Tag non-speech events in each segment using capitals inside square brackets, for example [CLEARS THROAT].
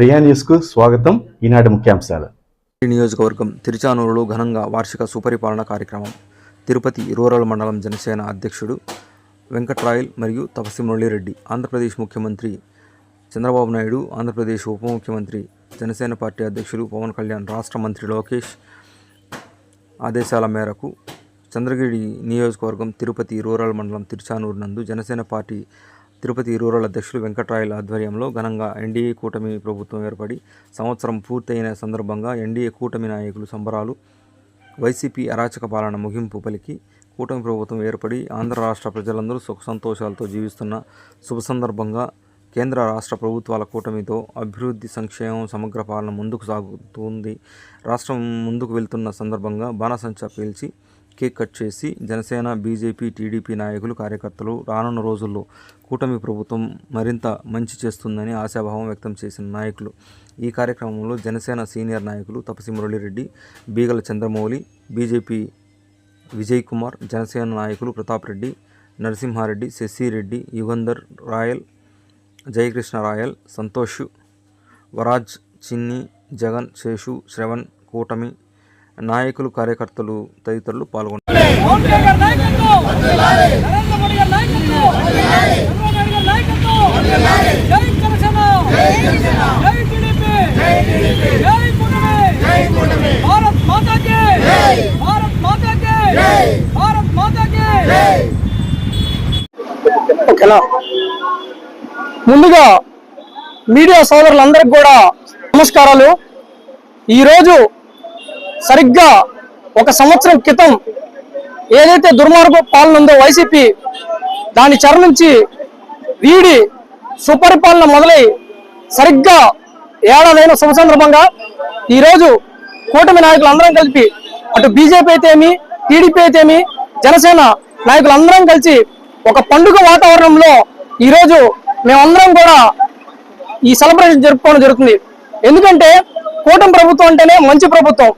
ప్రియా న్యూస్కు స్వాగతం. ఈనాటి ముఖ్యాంశాలు. నియోజకవర్గం తిరుచానూరులో ఘనంగా వార్షిక సుపరిపాలన కార్యక్రమం. తిరుపతి రూరల్ మండలం జనసేన అధ్యక్షుడు వెంకట్రాయల్ మరియు తపసి మురళీరెడ్డి ఆంధ్రప్రదేశ్ ముఖ్యమంత్రి చంద్రబాబు నాయుడు ఆంధ్రప్రదేశ్ ఉప ముఖ్యమంత్రి జనసేన పార్టీ అధ్యక్షులు పవన్ కళ్యాణ్ రాష్ట్ర మంత్రి లోకేష్ ఆదేశాల మేరకు చంద్రగిరి నియోజకవర్గం తిరుపతి రూరల్ మండలం తిరుచానూరు నందు జనసేన పార్టీ తిరుపతి రూరల్ అధ్యక్షులు వెంకట్రాయల ఆధ్వర్యంలో ఘనంగా ఎన్డీఏ కూటమి ప్రభుత్వం ఏర్పడి సంవత్సరం పూర్తయిన సందర్భంగా ఎన్డీఏ కూటమి నాయకులు సంబరాలు వైసీపీ అరాచక పాలన ముగింపు పలికి కూటమి ప్రభుత్వం ఏర్పడి ఆంధ్ర రాష్ట్ర ప్రజలందరూ సుఖ సంతోషాలతో జీవిస్తున్న శుభ సందర్భంగా కేంద్ర రాష్ట్ర ప్రభుత్వాల కూటమితో అభివృద్ధి సంక్షేమం సమగ్ర పాలన ముందుకు సాగుతుంది. రాష్ట్రం ముందుకు వెళ్తున్న సందర్భంగా బాణసంచా పేల్చి కేక్ కట్ చేసి జనసేన బీజేపీ టీడీపీ నాయకులు కార్యకర్తలు రానున్న రోజుల్లో కూటమి ప్రభుత్వం మరింత మంచి చేస్తుందని ఆశాభావం వ్యక్తం చేసిన నాయకులు. ఈ కార్యక్రమంలో జనసేన సీనియర్ నాయకులు తపసి మురళిరెడ్డి బీగల చంద్రమౌళి బీజేపీ విజయ్ కుమార్ జనసేన నాయకులు ప్రతాప్ రెడ్డి నరసింహారెడ్డి శశిరెడ్డి యుగంధర్ రాయల్ జయకృష్ణ రాయల్ సంతోష్ వరాజ్ చిన్ని జగన్ శేషు శ్రవణ్ కూటమి నాయకులు కార్యకర్తలు తదితరులు పాల్గొన్నారు. ఓకేనా? ముందుగా మీడియా సోదరులందరికీ కూడా నమస్కారాలు. ఈరోజు సరిగ్గా ఒక సంవత్సరం క్రితం ఏదైతే దుర్మార్గ పాలన ఉందో వైసీపీ దాని చెర నుంచి వీడి సుపరిపాలన మొదలై సరిగ్గా ఏడాదైన శుభ సందర్భంగా ఈరోజు కూటమి నాయకులందరం కలిపి అటు బీజేపీ అయితేమి టీడీపీ అయితేమి జనసేన నాయకులందరం కలిసి ఒక పండుగ వాతావరణంలో ఈరోజు మేమందరం కూడా ఈ సెలబ్రేషన్ జరుపుకోవడం జరుగుతుంది. ఎందుకంటే కూటమి ప్రభుత్వం అంటేనే మంచి ప్రభుత్వం.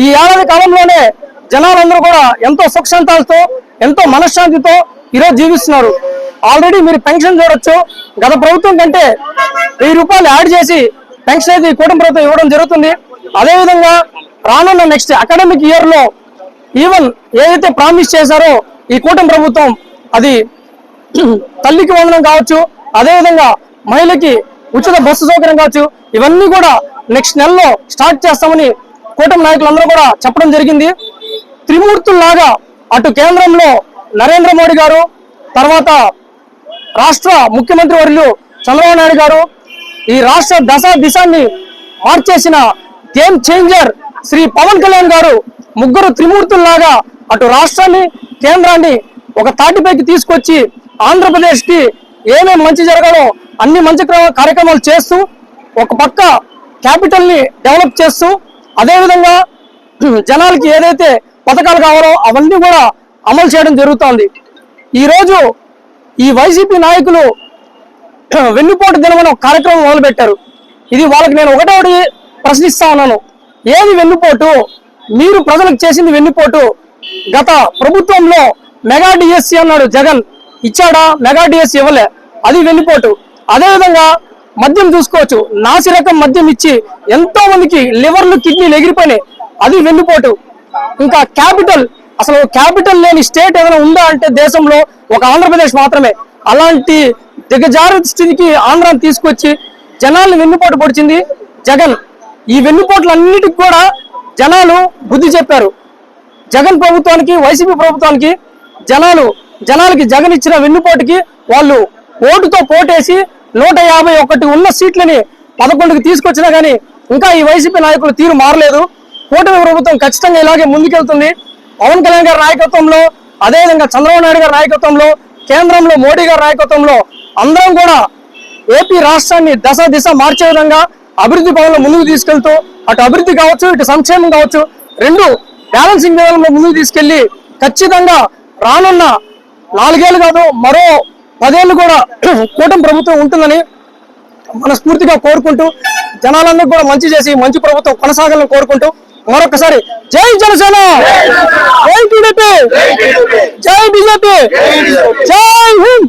ఈ ఏడాది కాలంలోనే జనాలందరూ కూడా ఎంతో సుఖశాంతాలతో ఎంతో మనశ్శాంతితో ఈరోజు జీవిస్తున్నారు. ఆల్రెడీ మీరు పెన్షన్ చూడొచ్చు. గత ప్రభుత్వం కంటే వెయ్యి రూపాయలు యాడ్ చేసి పెన్షన్ అయితే ఈ కూటమి ప్రభుత్వం ఇవ్వడం జరుగుతుంది. అదేవిధంగా రానున్న నెక్స్ట్ అకాడమిక్ ఇయర్లో ఈవెన్ ఏదైతే ప్రామిస్ చేశారో ఈ కూటమి ప్రభుత్వం అది [CLEARS THROAT] తల్లికి వందనం కావచ్చు అదేవిధంగా మహిళకి ఉచిత బస్సు సౌకర్యం కావచ్చు ఇవన్నీ కూడా నెక్స్ట్ నెలలో స్టార్ట్ చేస్తామని కూటమి నాయకులందరూ కూడా చెప్పడం జరిగింది. త్రిమూర్తుల్లాగా అటు కేంద్రంలో నరేంద్ర మోడీ గారు తర్వాత రాష్ట్ర ముఖ్యమంత్రి వర్యులు చంద్రబాబు నాయుడు గారు ఈ రాష్ట్ర దశ దిశాన్ని మార్చేసిన గేమ్ చేంజర్ శ్రీ పవన్ కళ్యాణ్ గారు ముగ్గురు త్రిమూర్తుల్లాగా అటు రాష్ట్రాన్ని కేంద్రాన్ని ఒక తాటిపైకి తీసుకొచ్చి ఆంధ్రప్రదేశ్కి ఏమేం ఏమేమి మంచి జరగాలో అన్ని మంచి క్రమ- కార్యక్రమాలు చేస్తూ ఒక పక్క క్యాపిటల్ని డెవలప్ చేస్తూ అదేవిధంగా [CLEARS THROAT] జనాలకి ఏదైతే పథకాలు కావాలో అవన్నీ కూడా అమలు చేయడం జరుగుతోంది. ఈ రోజు ఈ వైసీపీ నాయకులు [CLEARS THROAT] వెన్నుపోటు దినమని ఒక కార్యక్రమం మొదలుపెట్టారు. ఇది వాళ్ళకి నేను ఒకటే ఒకటి ప్రశ్నిస్తా ఉన్నాను. ఏది వెన్నుపోటు? మీరు ప్రజలకు చేసింది వెన్నుపోటు. గత ప్రభుత్వంలో మెగా డిఎస్సి అన్నాడు జగన్. ఇచ్చాడా? మెగా డిఎస్సి ఇవ్వలే. అది వెన్నుపోటు. అదేవిధంగా మద్యం చూసుకోవచ్చు. నాసి రకం మద్యం ఇచ్చి ఎంతో మందికి లివర్లు కిడ్నీలు ఎగిరిపోయినాయి. అది వెన్నుపోటు. ఇంకా క్యాపిటల్. అసలు క్యాపిటల్ లేని స్టేట్ ఏదైనా ఉందా అంటే దేశంలో ఒక ఆంధ్రప్రదేశ్ మాత్రమే. అలాంటి దిగజారు స్థితికి ఆంధ్రాన్ని తీసుకొచ్చి జనాల్ని వెన్నుపోటు పొడిచింది జగన్. ఈ వెన్నుపోట్లన్నిటికి కూడా జనాలు బుద్ధి చెప్పారు. జగన్ ప్రభుత్వానికి వైసీపీ ప్రభుత్వానికి జనాలు జనాలకి జగన్ ఇచ్చిన వెన్నుపోటుకి వాళ్ళు ఓటుతో పోటేసి నూట యాభై ఒకటి ఉన్న సీట్లని పదకొండుకి తీసుకొచ్చినా కానీ ఇంకా ఈ వైసీపీ నాయకులు తీరు మారలేదు. కూటమి ప్రభుత్వం ఖచ్చితంగా ఇలాగే ముందుకెళ్తుంది. పవన్ కళ్యాణ్ గారి నాయకత్వంలో అదేవిధంగా చంద్రబాబు నాయుడు గారి నాయకత్వంలో కేంద్రంలో మోడీ గారి నాయకత్వంలో అందరం కూడా ఏపీ రాష్ట్రాన్ని దశ దిశ మార్చే విధంగా అభివృద్ధి పనులు ముందుకు తీసుకెళ్తూ అటు అభివృద్ధి కావచ్చు ఇటు సంక్షేమం కావచ్చు రెండు బ్యాలెన్సింగ్ విధానంలో ముందుకు తీసుకెళ్ళి ఖచ్చితంగా రానున్న నాలుగేళ్ళు కాదు మరో పదేళ్ళు కూడా కూటమి ప్రభుత్వం ఉంటుందని మనస్ఫూర్తిగా కోరుకుంటూ జనాలందరూ కూడా మంచి చేసి మంచి ప్రభుత్వం కొనసాగాలని కోరుకుంటూ మరొకసారి జై జనసేన! జై టీడీపీ! జై బీజేపీ! జై హింద్!